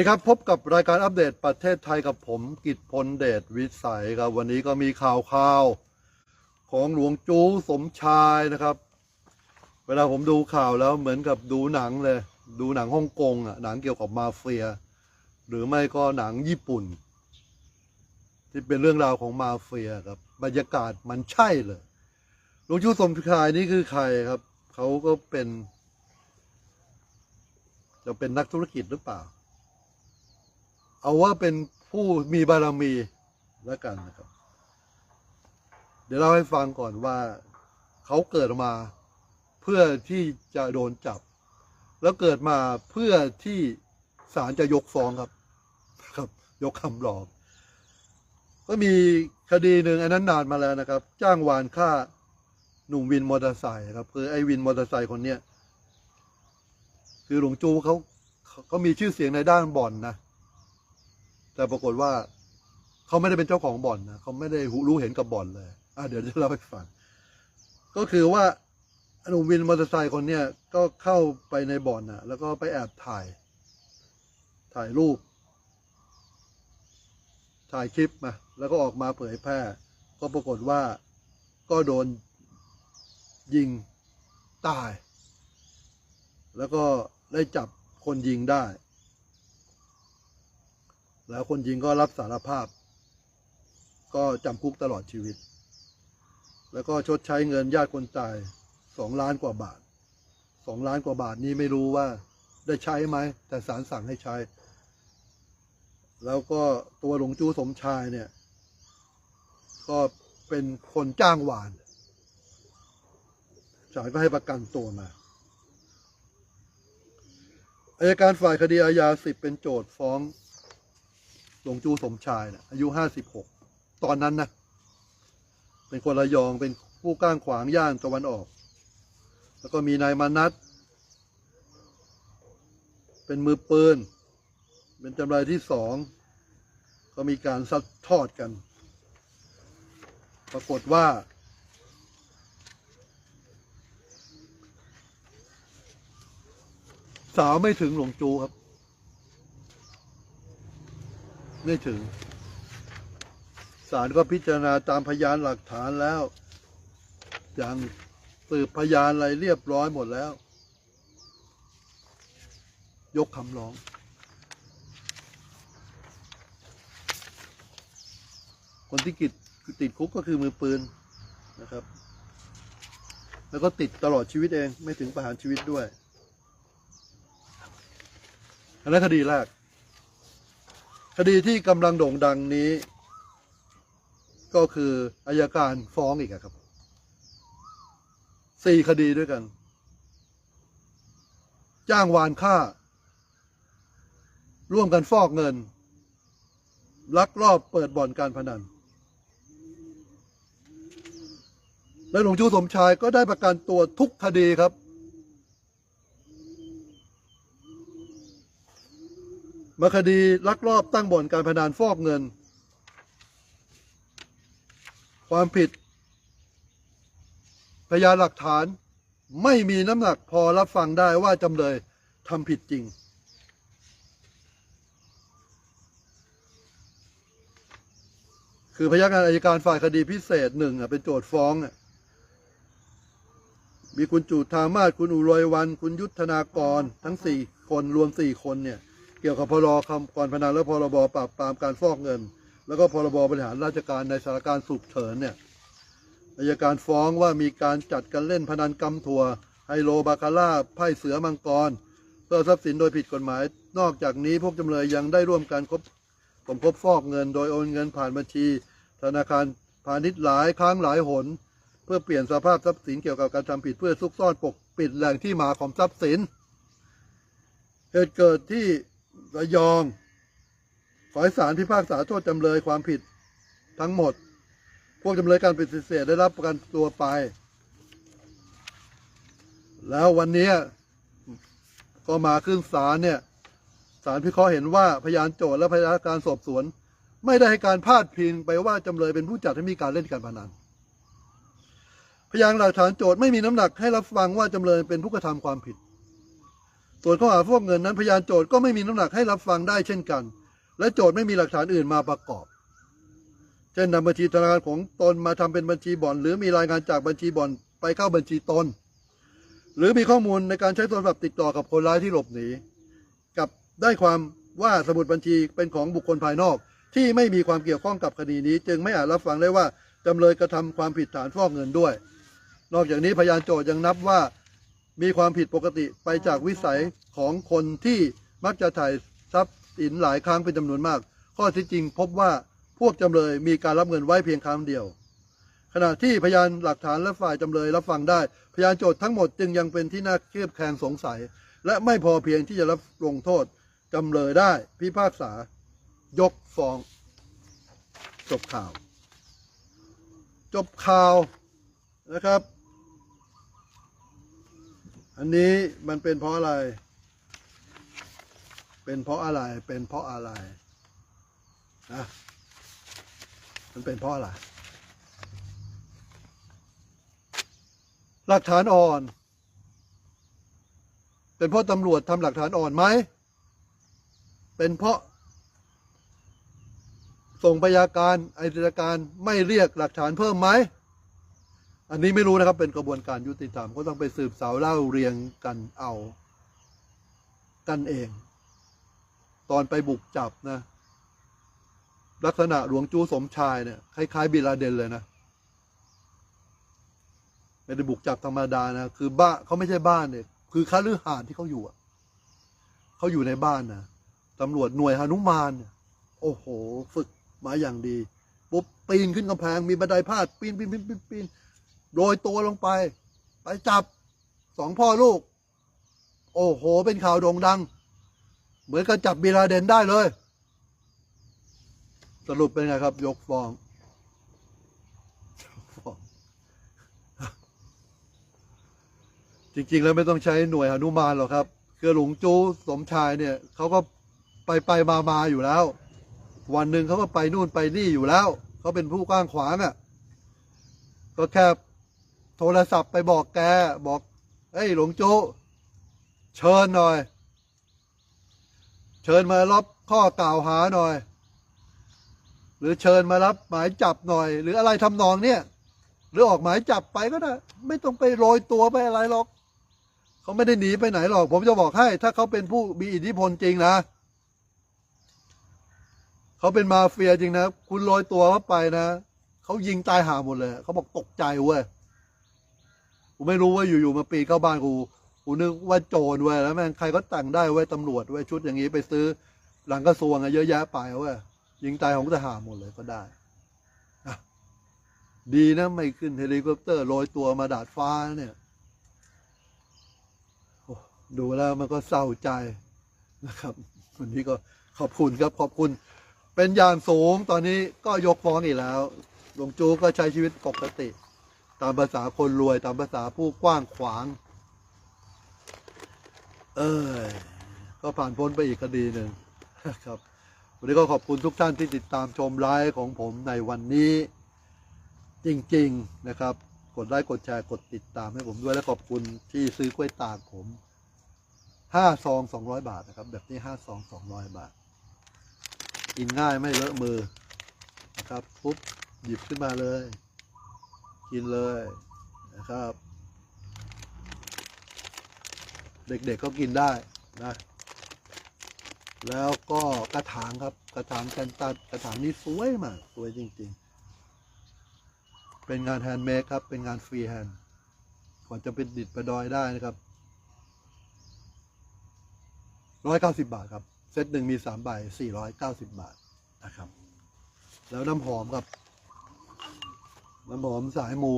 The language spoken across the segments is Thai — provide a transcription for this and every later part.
ดีครับ พบกับรายการอัปเดตประเทศไทยกับผมกิตพลเดชวิสัยครับ วันนี้ก็มีข่าวข่าวของหลวงจูสมชายนะครับ เวลาผมดูข่าวแล้วเหมือนกับดูหนังเลย ดูหนังฮ่องกงอะหนังเกี่ยวกับมาเฟีย หรือไม่ก็หนังญี่ปุ่น ที่เป็นเรื่องราวของมาเฟียครับ บรรยากาศมันใช่เลยหลวงจูสมชายนี่คือใครครับเขาก็เป็น จะเป็นนักธุรกิจหรือเปล่า เอาว่าเป็นผู้มีบารมีแล้วกันนะครับ เดี๋ยวเล่าให้ฟังก่อนว่าเขาเกิดมาเพื่อที่จะโดนจับ แล้วเกิดมาเพื่อที่ศาลจะยกฟ้องครับ ครับ ยกคำร้อง ก็มีคดีหนึ่งอันนั้นนานมาแล้วนะครับ จ้างวานฆ่าหนุ่มวินมอเตอร์ไซค์ครับคือไอ้วินมอเตอร์ไซค์คนเนี้ยคือหลวงจูเขาเขาเขามีชื่อเสียงในด้านบ่อนนะ แต่ปรากฏว่าเขาไม่ได้เป็นเจ้าของบ่อนนะเขาไม่ได้รู้เห็นกับบ่อนเลย อะเดี๋ยวจะเล่าให้ฟังก็คือว่าหนุ่มวินมอเตอร์ไซค์คนเนี้ยก็เข้าไปในบ่อนนะแล้วก็ไปแอบถ่าย ถ่ายรูป ถ่ายคลิปมาแล้วก็ออกมาเผยแพร่ ก็ปรากฏว่าก็โดนยิงตาย แล้วก็ได้จับคนยิงได้ แล้วคนยิงก็รับสารภาพ ก็จำคุกตลอดชีวิต แล้วก็ชดใช้เงินญาติคนตายสองล้านกว่าบาทสองล้านกว่าบาทนี้ไม่รู้ว่าได้ใช้ไหม แต่ศาลสั่งให้ใช้ แล้วก็ตัวหลวงจูสมชายเนี่ย ก็เป็นคนจ้างหวานศาลก็ให้ประกันตัวมาอายการฝ่ายคดีอาญาสิบเป็นโจทย์ฟ้อง หลวงจูสมชายนะอายุห้าสิบหกตอนนั้นนะเป็นคนระยองเป็นผู้ก้างขวางย่านตะวันออก แล้วก็มีนายมานัทเป็นมือปืนเป็นจำเลยที่สองก็มีการซัดทอดกัน ปรากฏว่า สาวไม่ถึงหลวงจูครับ ไม่ถึงศาลก็พิจารณาตามพยานหลักฐานแล้วอย่างสืบพยานอะไรเรียบร้อยหมดแล้ว ยกคำร้อง คนที่กิดติดคุกก็คือมือปืนนะครับ แล้วก็ติดตลอดชีวิตเองไม่ถึงประหารชีวิตด้วยอันนั้นคดีแรก คดีที่กำลังโด่งดังนี้ ก็คืออายการฟ้องอีกครับสี่คดีด้วยกัน จ้างวานฆ่า ร่วมกันฟอกเงิน ลักลอบเปิดบ่อนการพนัน และหลวงจูสมชายก็ได้ประกันตัวทุกคดีครับ มาคดีลักลอบตั้งบ่อนการพนันฟอกเงิน ความผิด พยานหลักฐานไม่มีน้ำหนักพอรับฟังได้ว่าจำเลยทำผิดจริง คือพยานอายการฝ่ายคดีพิเศษหนึ่งอะเป็นโจทย์ฟ้องอะมีคุณจูธามาศคุณอุรอยวัน คุณยุทธนากร ทั้งสี่คนรวมสี่คนเนี่ย เกี่ยวกับพรคำก่อนพนันและพรบปราบปรามการฟอกเงิน แล้วก็พรบบริหารราชการในสถานการณ์ฉุกเฉินเนี่ยอายการฟ้องว่ามีการจัดการเล่นพนันกำทัวไฮโลบาคาร่าไพ่เสือมังกร เพื่อทรัพย์สินโดยผิดกฎหมาย นอกจากนี้พวกจำเลยยังได้ร่วมกันคบสมคบฟอกเงิน โดยโอนเงินผ่านบัญชี ธนาคารพาณิชย์หลายครั้งหลายหน เพื่อเปลี่ยนสภาพทรัพย์สินเกี่ยวกับการทำผิดเพื่อซุกซ่อนปกปิดแหล่งที่มาของทรัพย์สินเหตุเกิดที่ ระยอง ขอให้ศาลพิพากษาโทษจำเลยความผิดทั้งหมด พวกจำเลยการปฏิเสธได้รับประกันตัวไป แล้ววันนี้ก็มาขึ้นศาลเนี่ยศาลพิเคราะห์เห็นว่าพยานโจทย์และพยานการสอบสวน ไม่ได้ให้การพาดพิงไปว่าจำเลยเป็นผู้จัดให้มีการเล่นการพนันพยานหลักฐานโจทย์ไม่มีน้ำหนักให้รับฟังว่าจำเลยเป็นผู้กระทำความผิด ส่วนข้อหาฟอกเงินนั้นพยานโจทย์ก็ไม่มีน้ำหนักให้รับฟังได้เช่นกัน และโจทย์ไม่มีหลักฐานอื่นมาประกอบ เช่นนำบัญชีธนาคารของตนมาทำเป็นบัญชีบ่อน หรือมีรายงานจากบัญชีบ่อนไปเข้าบัญชีตน หรือมีข้อมูลในการใช้โทรศัพท์ติดต่อกับคนร้ายที่หลบหนีกับได้ความว่าสมุดบัญชีเป็นของบุคคลภายนอก ที่ไม่มีความเกี่ยวข้องกับคดีนี้ จึงไม่อาจรับฟังได้ว่าจำเลยกระทำความผิดฐานฟอกเงินด้วย นอกจากนี้พยานโจทย์ยังนับว่า มีความผิดปกติไปจากวิสัยของคนที่มักจะถ่ายทรัพย์สินหลายครั้งเป็นจำนวนมาก ข้อที่จริงพบว่าพวกจำเลยมีการรับเงินไว้เพียงครั้งเดียว ขณะที่พยานหลักฐานและฝ่ายจำเลยรับฟังได้ พยานโจทย์ทั้งหมดจึงยังเป็นที่น่าเคลือบแคลงสงสัย และไม่พอเพียงที่จะรับลงโทษจำเลยได้พิพากษายกฟ้อง จบข่าว จบข่าวนะครับ อันนี้มันเป็นเพราะอะไร เป็นเพราะอะไร เป็นเพราะอะไรนะมันเป็นเพราะอะไร หลักฐานอ่อน เป็นเพราะตำรวจทำหลักฐานอ่อนไหม เป็นเพราะ ส่งพยาการอายการไม่เรียกหลักฐานเพิ่มไหม อันนี้ไม่รู้นะครับเป็นกระบวนการยุติธรรมก็ต้องไปสืบสาวเล่าเรียงกันเอากันเอง ตอนไปบุกจับนะ ลักษณะหลวงจูสมชายเนี่ยคล้ายๆบิลาเดนเลยนะไม่ได้บุกจับธรรมดานะคือบ้านเขาไม่ใช่บ้านเนี่ยคือคฤหาสน์ที่เขาอยู่อะเขาอยู่ในบ้านนะตำรวจหน่วยหนุมานโอ้โห ฝึกมาอย่างดีปุ๊บปีนขึ้นกำแพงมีบันไดพาดปีนปีนปีนปีนปีน โรยตัวลงไป ไปจับสองพ่อลูก โอ้โห เป็นข่าวโด่งดัง เหมือนกับจับบิลาเดนได้เลย สรุปเป็นไงครับยกฟ้องยกฟ้อง จริง ๆ แล้วไม่ต้องใช้หน่วยหนุมานหรอกครับ คือหลวงจูสมชายเนี่ย เขาก็ไปไปมามาอยู่แล้ว วันหนึ่งเขาก็ไปนู่นไปนี่อยู่แล้ว เขาเป็นผู้กว้างขวางอะ่ะ ก็แค่ โทรศัพท์ไปบอกแก บอก เฮ้ย หลวงจูเชิญหน่อย เชิญมารับข้อกล่าวหาหน่อย หรือเชิญมารับหมายจับหน่อย หรืออะไรทำนองเนี่ย หรือออกหมายจับไปก็ได้ ไม่ต้องไปโรยตัวไปอะไรหรอก เขาไม่ได้หนีไปไหนหรอก ผมจะบอกให้ ถ้าเขาเป็นผู้มีอิทธิพลจริงนะ เขาเป็นมาเฟียจริงนะ คุณโรยตัวเข้าไปนะ เขายิงตายห่าหมดเลย เขาบอกตกใจเว้ย กูไม่รู้ว่าอยู่ๆมาปีนเข้าบ้านกูกูนึกว่าโจรเว้ยแล้วแม่งใครก็แต่งได้เว้ยตำรวจเว้ยชุดอย่างนี้ไปซื้อ หลังกระทรวงอะเยอะแยะไปเว้ยยิงตายของทหารหมดเลยก็ได้ดีนะไม่ขึ้นเฮลิคอปเตอร์โรยตัวมาดาดฟ้าเนี่ยโอ้ดูแล้วมันก็เศร้าใจนะครับ วันนี้ก็ขอบคุณครับขอบคุณ เป็นอย่างสูงตอนนี้ก็ยกฟ้องอีกแล้วหลวงจูก็ใช้ชีวิตปกติ ตามภาษาคนรวยตามภาษาผู้กว้างขวาง เออก็ผ่านพ้นไปอีกคดีหนึ่งครับ วันนี้ก็ขอบคุณทุกท่านที่ติดตามชมไลฟ์ของผมในวันนี้ จริง ๆนะครับ กดไลค์กดแชร์กดติดตามให้ผมด้วยและขอบคุณที่ซื้อกล้วยตากผมห้าซองสองร้อยบาทนะครับ แบบนี้ห้าซองสองร้อยบาท กินง่ายไม่เลอะมือนะครับปุ๊บหยิบขึ้นมาเลย กินเลยนะครับ เด็กๆก็กินได้นะ แล้วก็กระถางครับ กระถางกันตัดกระถางนี่สวยมาก สวยจริง ๆ เป็นงานแฮนด์เมดครับ เป็นงานฟรีแฮนด์ก่อนจะเป็นดิดประดอยได้นะครับร้อยเก้าสิบาทครับ เซตหนึ่งมีสามใบสี่ร้อยเก้าสิบบาทนะครับ แล้วน้ำหอมครับ น้ำหอมสายมู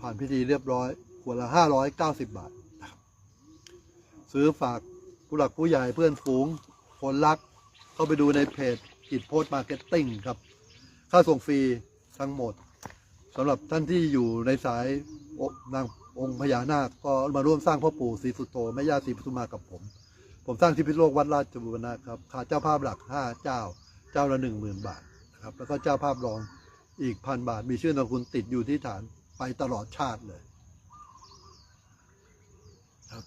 ผ่านพิธีเรียบร้อยขวดละห้าร้อยเก้าสิบบาทนะครับซื้อฝากผู้หลักผู้ใหญ่เพื่อนฝูง คนรัก เข้าไปดูในเพจกิจโพสต์มาร์เก็ตติ้งครับ ค่าส่งฟรีทั้งหมดสำหรับท่านที่อยู่ในสายนางองค์พญานาคก็มาร่วมสร้างพ่อปู่ศรีสุโธแม่ย่าศรีปทุมมากับผม ผมสร้างที่พิษโลกวัดราชบุรณะครับค่าเจ้าภาพหลักห้าเจ้า เจ้าละหนึ่งหมื่นบาทนะครับ แล้วก็เจ้าภาพรอง อีกพันบาท มีชื่อนามคุณติดอยู่ที่ฐานไปตลอดชาติเลยครับ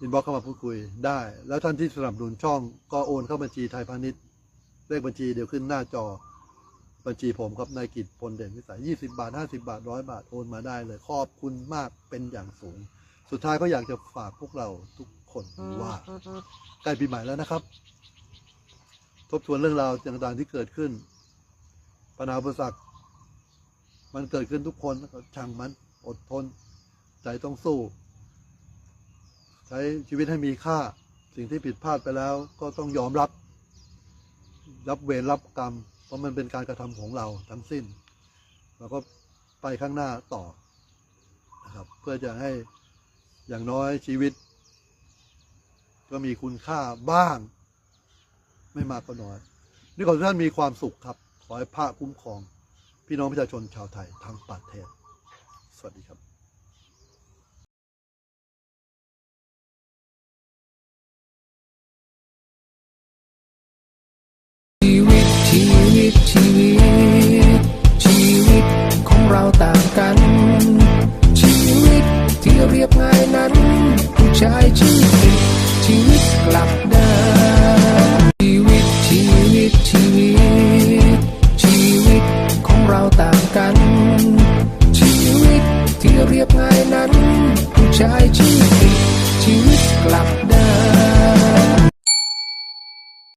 อินบ็อกเข้ามาพูดคุยได้ แล้วท่านที่สนับสนุนช่องก็โอนเข้าบัญชีไทยพาณิชย์เลขบัญชีเดี๋ยวขึ้นหน้าจอบัญชีผมครับนายกิจพลเด่นวิสัย20บาท50บาทร้อยบาท โอนมาได้เลยขอบคุณมากเป็นอย่างสูง สุดท้ายก็อยากจะฝากพวกเราทุกคนว่า ใกล้ปีใหม่แล้วนะครับ ทบทวนเรื่องราวต่างๆที่เกิดขึ้น ปัญหาอุปสรรคมันเกิดขึ้นทุกคนช่างมันอดทน ใจต้องสู้ ใช้ชีวิตให้มีค่า สิ่งที่ผิดพลาดไปแล้ว ก็ต้องยอมรับ รับเวรรับกรรม เพราะมันเป็นการกระทำของเราทั้งสิ้น เราก็ไปข้างหน้าต่อนะครับเพื่อจะให้อย่างน้อยชีวิต ก็มีคุณค่าบ้าง ไม่มากก็น้อยนี่ขอให้ท่านมีความสุขครับ ขอให้พระคุ้มครอง พี่น้องประชาชนชาวไทยทั้งประเทศ สวัสดีครับชีวิตชีวิตชีวิตชีวิตของเราต่างกัน ชีวิตที่เรียบง่าย